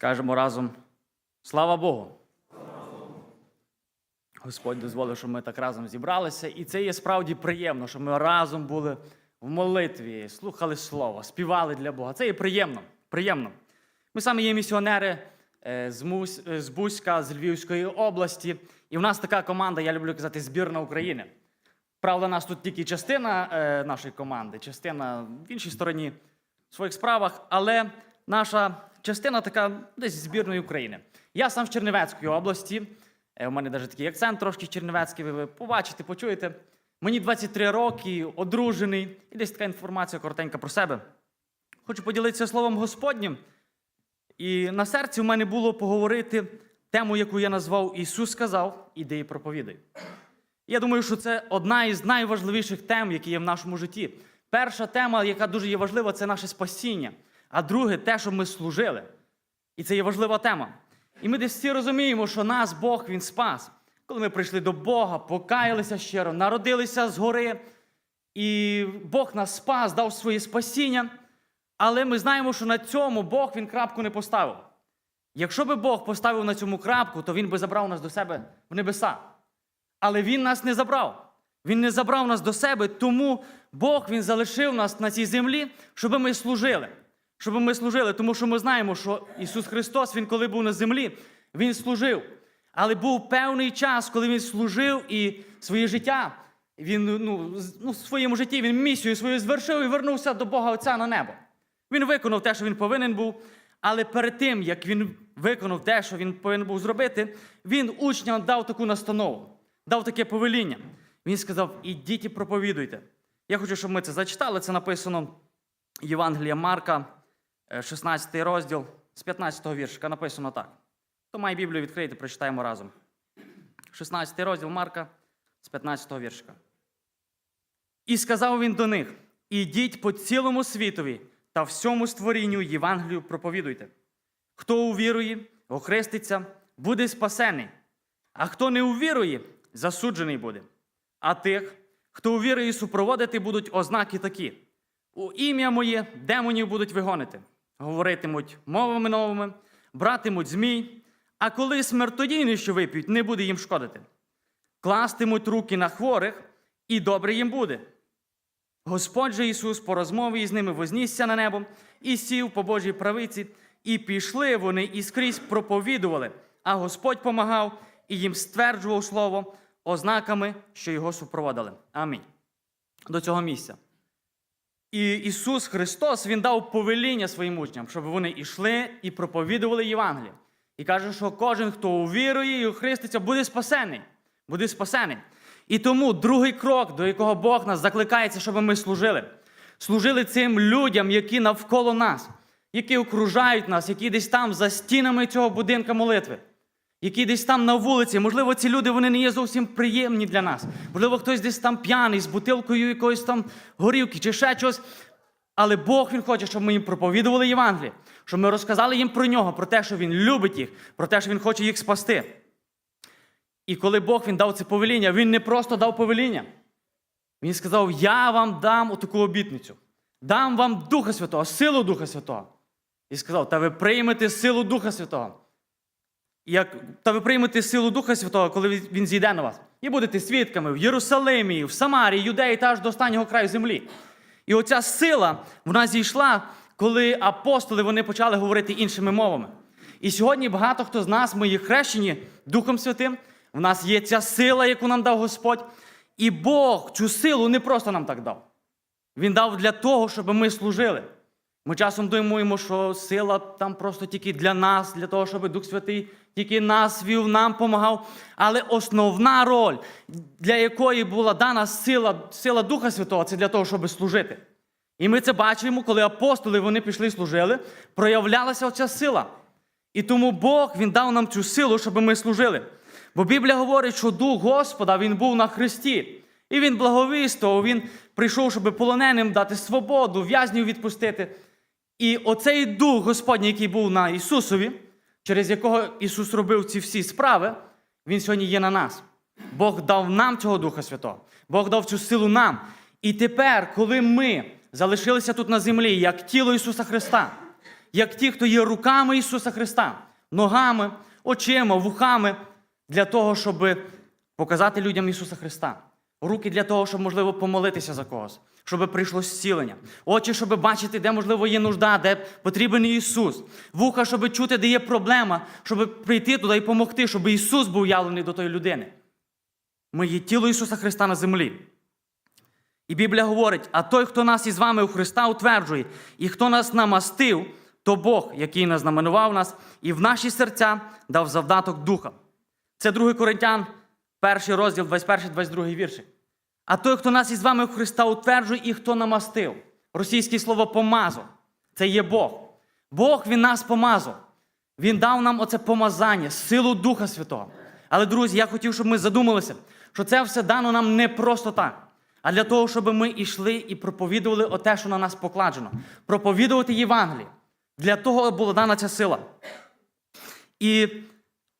Скажемо разом слава Богу. Господь дозволив, щоб ми так разом зібралися. І це є справді приємно, що ми разом були в молитві, слухали Слово, співали для Бога. Це є приємно. приємно. Ми саме є місіонери е, е, з Бузька, з Львівської області. І в нас така команда, я люблю казати, збірна України. Правда, нас тут тільки частина е, нашої команди, частина в іншій стороні в своїх справах, але наша частина така десь збірної України. Я сам з Чернівецької області. Е, у мене навіть такий акцент трошки чернівецький, ви, побачите, почуєте. Мені 23 роки, одружений, і десь така інформація коротенька про себе. Хочу поділитися словом Господнім. І на серці в мене було поговорити тему, яку я назвав Ісус сказав, іди і проповідай. Я думаю, що це одна із найважливіших тем, які є в нашому житті. Перша тема, яка дуже є важлива, це наше спасіння. А друге, те, що ми служили. І це є важлива тема. І ми десь всі розуміємо, що нас Бог Він спас. Коли ми прийшли до Бога, покаялися щиро, народилися згори, і Бог нас спас, дав своє спасіння. Але ми знаємо, що на цьому Бог Він крапку не поставив. Якщо би Бог поставив на цьому крапку, то Він би забрав нас до себе в небеса. Але Він нас не забрав. Він не забрав нас до себе, тому Бог Він залишив нас на цій землі, щоб ми служили. Щоб ми служили, тому що ми знаємо, що Ісус Христос, Він коли був на землі, Він служив. Але був певний час, коли Він служив і своє життя, він ну, ну, в своєму житті він місію свою звершив і вернувся до Бога Отця на небо. Він виконав те, що він повинен був, але перед тим, як він виконав те, що він повинен був зробити, він учням дав таку настанову, дав таке повеління. Він сказав: ідіть і проповідуйте. Я хочу, щоб ми це зачитали. Це написано Євангелія Марка, 16 розділ, з 15 віршика. Написано так. Хто має Біблію відкрийте, прочитаємо разом. 16 розділ Марка з 15 віршика. І сказав він до них: Ідіть по цілому світові та всьому створінню Євангелію проповідуйте. Хто увірує, охреститься, буде спасений, а хто не увірує, засуджений буде. А тих, хто увірує супроводити, будуть ознаки такі: у ім'я моє демонів будуть вигонити, говоритимуть мовами новими, братимуть змій, а коли смертодійний, що вип'ють, не буде їм шкодити. Кластимуть руки на хворих, і добре їм буде. Господь же Ісус по розмові із ними вознісся на небо і сів по Божій правиці, і пішли вони і скрізь проповідували, а Господь помагав і їм стверджував слово ознаками, що його супроводили. Амінь. До цього місця. І Ісус Христос Він дав повеління своїм учням, щоб вони йшли і проповідували Євангеліє. І каже, що кожен, хто увірує і охреститься, буде спасений. Буде спасений. І тому другий крок, до якого Бог нас закликається, щоб ми служили. Служили цим людям, які навколо нас, які окружають нас, які десь там за стінами цього будинка молитви, які десь там на вулиці. Можливо, ці люди вони не є зовсім приємні для нас. Можливо, хтось десь там п'яний з бутилкою якоїсь там горівки чи ще щось. Але Бог Він хоче, щоб ми їм проповідували Євангеліє, щоб ми розказали їм про нього, про те, що Він любить їх, про те, що Він хоче їх спасти. І коли Бог він дав це повеління, він не просто дав повеління. Він сказав: Я вам дам отаку обітницю, дам вам Духа Святого, силу Духа Святого. І сказав: Та ви приймете силу Духа Святого. Як, та ви приймете силу Духа Святого, коли він- зійде на вас. І будете свідками в Єрусалимі, в Самарії, Юдеї та аж до останнього краю землі. І оця сила вона зійшла, коли апостоли вони почали говорити іншими мовами. І сьогодні багато хто з нас, ми є хрещені Духом Святим. В нас є ця сила, яку нам дав Господь. І Бог цю силу не просто нам так дав. Він дав для того, щоб ми служили. Ми часом думаємо, що сила там просто тільки для нас, для того, щоб Дух Святий тільки нас вів, нам помагав. Але основна роль, для якої була дана сила, сила Духа Святого, це для того, щоб служити. І ми це бачимо, коли апостоли вони пішли і служили, проявлялася оця сила. І тому Бог Він дав нам цю силу, щоб ми служили. Бо Біблія говорить, що Дух Господа Він був на Христі. І Він благовістував, Він прийшов, щоб полоненим дати свободу, в'язнів відпустити. І оцей Дух Господній, який був на Ісусові, через якого Ісус робив ці всі справи, Він сьогодні є на нас. Бог дав нам цього Духа Святого. Бог дав цю силу нам. І тепер, коли ми залишилися тут на землі, як тіло Ісуса Христа, як ті, хто є руками Ісуса Христа, ногами, очима, вухами для того, щоб показати людям Ісуса Христа. Руки для того, щоб, можливо, помолитися за когось, щоб прийшло зцілення. Очі, щоб бачити, де, можливо, є нужда, де потрібен Ісус. Вуха, щоб чути, де є проблема, щоб прийти туди і допомогти, щоб Ісус був явлений до тої людини. Ми є тіло Ісуса Христа на землі. І Біблія говорить: а той, хто нас із вами у Христа утверджує, і хто нас намастив, то Бог, який назнаменував нас, і в наші серця дав завдаток духа. Це 2 Коринтян, перший розділ, 21-22 вірші. А той, хто нас із вами Христа утверджує, і хто намастив. Російське слово помазав. Це є Бог. Бог він нас помазав. Він дав нам оце помазання, силу Духа Святого. Але, друзі, я хотів, щоб ми задумалися, що це все дано нам не просто так, а для того, щоб ми йшли і проповідували оте, що на нас покладено. Проповідувати Євангеліє. Для того була дана ця сила. І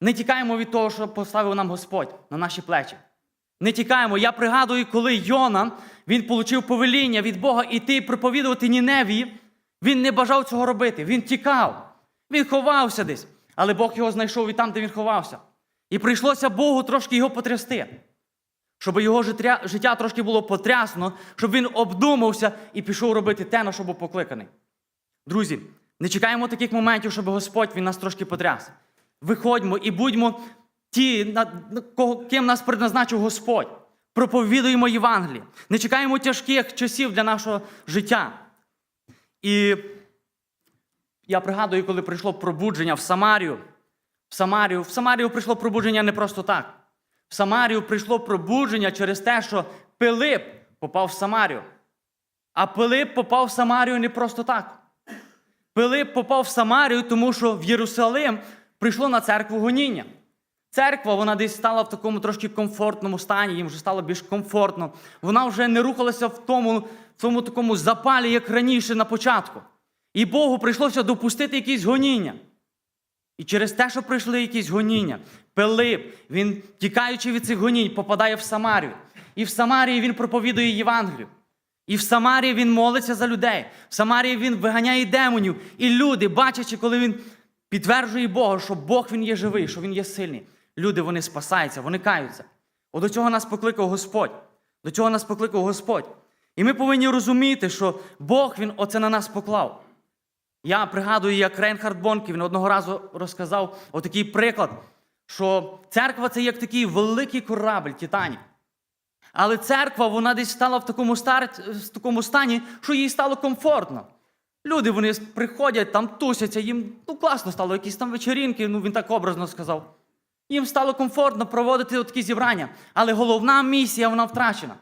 не тікаємо від того, що поставив нам Господь на наші плечі. Не тікаємо. Я пригадую, коли Йона він отримав повеління від Бога іти проповідувати Ніневії, він не бажав цього робити. Він тікав. Він ховався десь. Але Бог його знайшов і там, де він ховався. І прийшлося Богу трошки його потрясти, щоб його життя, життя трошки було потрясно, щоб він обдумався і пішов робити те, на що був покликаний. Друзі, не чекаємо таких моментів, щоб Господь він нас трошки потряс. Виходьмо і будьмо ті, ким нас предназначив Господь. Проповідуємо Євангеліє. Не чекаємо тяжких часів для нашого життя. І я пригадую, коли прийшло пробудження в Самарію. В Самарію, в Самарію прийшло пробудження не просто так. В Самарію прийшло пробудження через те, що Пилип попав в Самарію. А Пилип попав в Самарію не просто так. Пилип попав в Самарію, тому що в Єрусалим прийшло на церкву гоніння. Церква, вона десь стала в такому трошки комфортному стані, їм вже стало більш комфортно. Вона вже не рухалася в тому, в тому такому запалі, як раніше на початку. І Богу прийшлося допустити якісь гоніння. І через те, що прийшли якісь гоніння, Пилип, він, тікаючи від цих гонінь, попадає в Самарію. І в Самарії він проповідує Євангелію. І в Самарії він молиться за людей. В Самарії він виганяє демонів. І люди, бачачи, коли він підтверджує Бога, що Бог він є живий, що він є сильний. Люди вони спасаються, вони каються. От до цього нас покликав Господь. До цього нас покликав Господь. І ми повинні розуміти, що Бог він оце на нас поклав. Я пригадую, як Рейнхард Бонке, він одного разу розказав отакий приклад, що церква це як такий великий корабль Титанік. Але церква, вона десь стала в такому, стар... в такому стані, що їй стало комфортно. Люди вони приходять, там тусяться, їм ну, класно стало, якісь там вечерінки, ну він так образно сказав. Їм стало комфортно проводити такі зібрання. Але головна місія вона втрачена.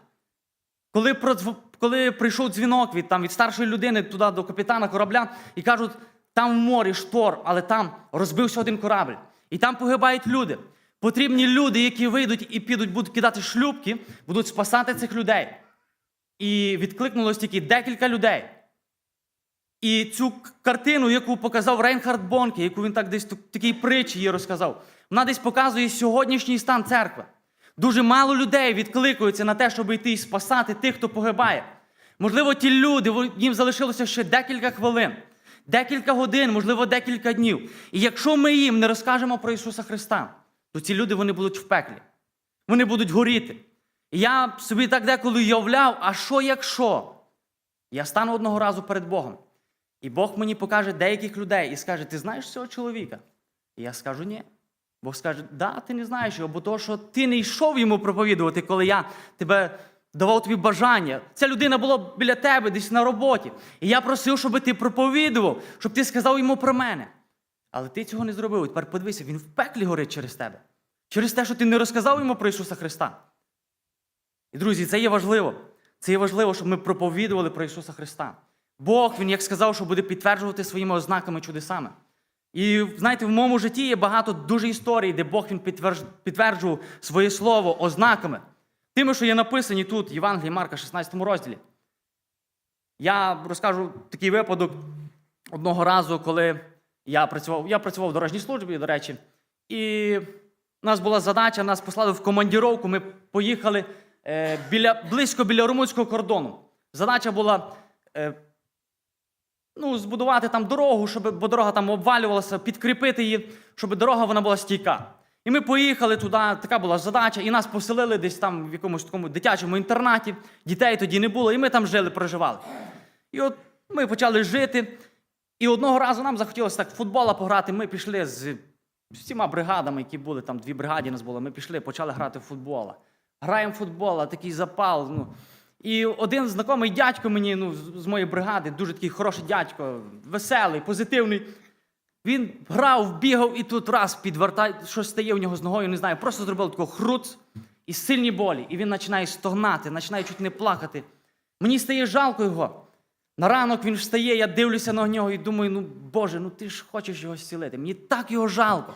Коли, продзв- коли прийшов дзвінок від, там, від старшої людини туди до капітана корабля і кажуть, там в морі штор, але там розбився один корабль. І там погибають люди. Потрібні люди, які вийдуть і підуть, будуть кидати шлюбки, будуть спасати цих людей. І відкликнулось тільки декілька людей. І цю картину, яку показав Рейнхард Бонке, яку він так десь в такій притчі її розказав, вона десь показує сьогоднішній стан церкви. Дуже мало людей відкликуються на те, щоб йти і спасати тих, хто погибає. Можливо, ті люди, їм залишилося ще декілька хвилин, декілька годин, можливо, декілька днів. І якщо ми їм не розкажемо про Ісуса Христа, то ці люди вони будуть в пеклі. Вони будуть горіти. І я собі так деколи уявляв, а що якщо? Я стану одного разу перед Богом. І Бог мені покаже деяких людей і скаже: Ти знаєш цього чоловіка? І я скажу ні. Бог скаже, да, ти не знаєш його, бо то, що ти не йшов йому проповідувати, коли я тебе давав тобі бажання. Ця людина була біля тебе десь на роботі. І я просив, щоб ти проповідував, щоб ти сказав йому про мене. Але ти цього не зробив. Тепер подивися, він в пеклі горить через тебе. Через те, що ти не розказав йому про Ісуса Христа. І, друзі, це є важливо. Це є важливо, щоб ми проповідували про Ісуса Христа. Бог, Він як сказав, що буде підтверджувати своїми ознаками чудесами. І знаєте, в моєму житті є багато дуже історій, де Бог він підтверджував своє слово ознаками. Тими, що є написані тут, Євангелії Марка, 16 розділі. Я розкажу такий випадок одного разу, коли я працював, я працював в дорожній службі, до речі, і у нас була задача, нас послали в командіровку, ми поїхали е, біля, близько біля румунського кордону. Задача була е, ну, збудувати там дорогу, щоб, бо дорога там обвалювалася, підкріпити її, щоб дорога вона була стійка. І ми поїхали туди, така була задача, і нас поселили десь там в якомусь такому дитячому інтернаті. Дітей тоді не було, і ми там жили, проживали. І от ми почали жити. І одного разу нам захотілося так футбола пограти. Ми пішли з всіма бригадами, які були, там дві бригади нас було. Ми пішли, почали грати в футбола. Граємо в футбол, такий запал. Ну. І один знайомий дядько мені ну, з- моєї бригади, дуже такий хороший дядько, веселий, позитивний. Він грав, бігав і тут раз підвертає, щось стає в нього з ногою, не знаю, просто зробив такий хруц і сильні болі. І він починає стогнати, починає чуть не плакати. Мені стає жалко його. На ранок він встає, я дивлюся на нього і думаю, ну Боже, ну ти ж хочеш його зцілити. Мені так його жалко.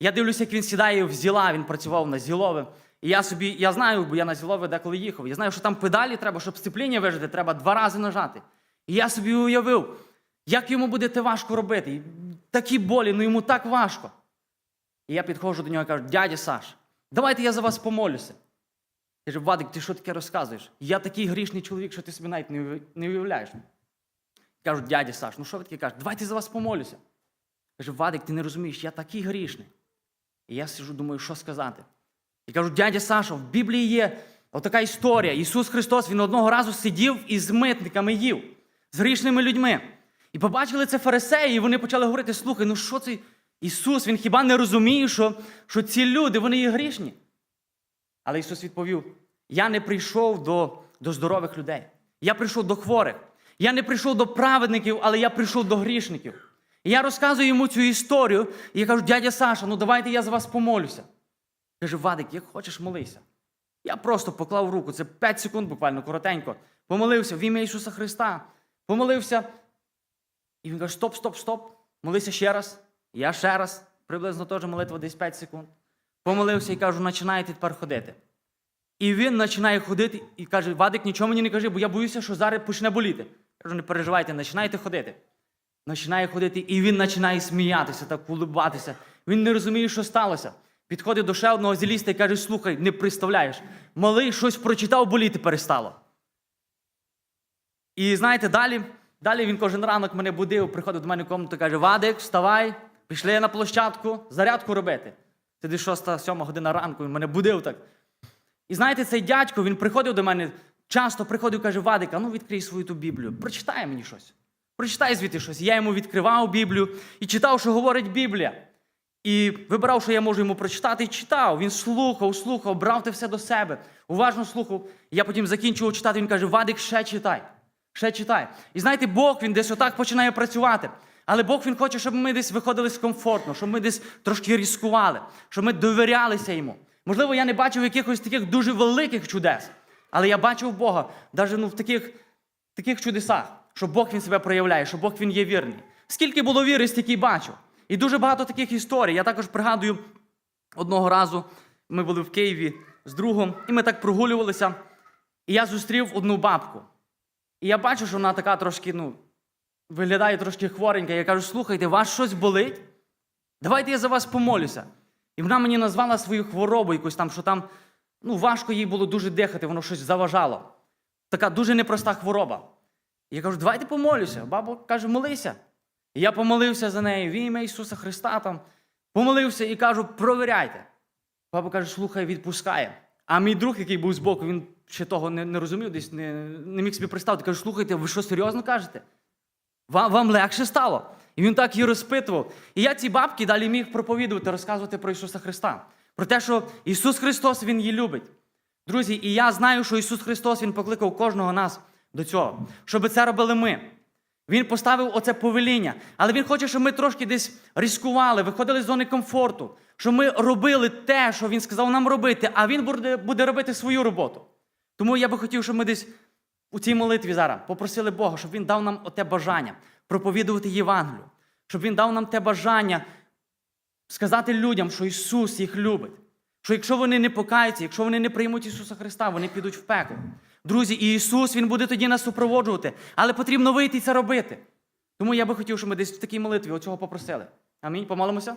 Я дивлюся, як він сідає в зіла, він працював на зілове. І я собі, я знаю, бо я на зілове деколи їхав. Я знаю, що там педалі треба, щоб сцепління вижити, треба два рази нажати. І я собі уявив, як йому буде те важко робити. І такі болі, ну йому так важко. І я підходжу до нього і кажу, дядя Саш, давайте я за вас помолюся. Каже, Вадик, ти що таке розказуєш? Я такий грішний чоловік, що ти собі навіть не уявляєш. Кажу, дядя Саш, ну що ви таке кажете? Давайте за вас помолюся. Каже, Вадик, ти не розумієш, я такий грішний. І я сижу, думаю, що сказати. І кажу, дядя Саша, в Біблії є отака історія. Ісус Христос Він одного разу сидів із митниками їв, з грішними людьми. І побачили це фарисеї, і вони почали говорити: слухай, ну що це Ісус, Він хіба не розуміє, що, що ці люди, вони є грішні? Але Ісус відповів: Я не прийшов до, до здорових людей. Я прийшов до хворих. Я не прийшов до праведників, але я прийшов до грішників. І я розказую йому цю історію, і я кажу, дядя Саша, ну давайте я за вас помолюся. Каже, Вадик, як хочеш, молися. Я просто поклав руку, це 5 секунд буквально коротенько. Помолився в ім'я Ісуса Христа. Помолився. І він каже: стоп, стоп, стоп. Молися ще раз. Я ще раз. Приблизно теж молитва десь 5 секунд. Помолився і кажу, починаєте тепер ходити. І він починає ходити і каже: Вадик, нічого мені не кажи, бо я боюся, що зараз почне боліти. Кажу, не переживайте, починайте ходити. Починає ходити, і він починає сміятися так улибатися. Він не розуміє, що сталося. Підходить до ще одного зіліста і каже: слухай, не представляєш, малий щось прочитав, боліти перестало. І знаєте, далі, далі він кожен ранок мене будив, приходив до мене в комнату і каже: Вадик, вставай, пішли на площадку, зарядку робити. Це десь шоста, сьома година ранку, він мене будив так. І знаєте, цей дядько, він приходив до мене, часто приходив і каже: Вадик, а ну відкрий свою ту Біблію, прочитай мені щось. Прочитай звідти щось. Я йому відкривав Біблію і читав, що говорить Біблія. І вибирав, що я можу йому прочитати, і читав. Він слухав, слухав, брав те все до себе, уважно слухав. Я потім закінчував читати. Він каже: Вадик, ще читай, ще читай. І знаєте, Бог він десь отак починає працювати. Але Бог він хоче, щоб ми десь виходили з комфортно, щоб ми десь трошки ризикували, щоб ми довірялися йому. Можливо, я не бачив якихось таких дуже великих чудес, але я бачив Бога навіть ну, в таких, таких чудесах, що Бог він себе проявляє, що Бог він є вірний. Скільки було віри, стільки бачив. І дуже багато таких історій. Я також пригадую одного разу ми були в Києві з другом, і ми так прогулювалися. І я зустрів одну бабку. І я бачу, що вона така трошки, ну, виглядає трошки хворенька. Я кажу: слухайте, вас щось болить? Давайте я за вас помолюся. І вона мені назвала свою хворобу, якусь там, що там ну, важко їй було дуже дихати, воно щось заважало. Така дуже непроста хвороба. І я кажу, давайте помолюся. Баба каже, молися. Я помолився за нею в ім'я Ісуса Христа там. Помолився і кажу, провіряйте. Баба каже, слухай, відпускає. А мій друг, який був збоку, він ще того не, не розумів, десь не, не міг собі представити. Каже, слухайте, ви що серйозно кажете? Вам, вам легше стало. І він так її розпитував. І я цій бабці далі міг проповідувати, розказувати про Ісуса Христа. Про те, що Ісус Христос Він її любить. Друзі, і я знаю, що Ісус Христос Він покликав кожного нас до цього, щоб це робили ми. Він поставив оце повеління, але Він хоче, щоб ми трошки десь ризикували, виходили з зони комфорту, щоб ми робили те, що Він сказав нам робити, а Він буде, буде робити свою роботу. Тому я би хотів, щоб ми десь у цій молитві зараз попросили Бога, щоб Він дав нам оте бажання проповідувати Євангелію, щоб Він дав нам те бажання сказати людям, що Ісус їх любить. Що якщо вони не покаються, якщо вони не приймуть Ісуса Христа, вони підуть в пекло. Друзі, і Ісус Він буде тоді нас супроводжувати, але потрібно вийти і це робити. Тому я би хотів, щоб ми десь в такій молитві оцього попросили. Амінь. Помолимося.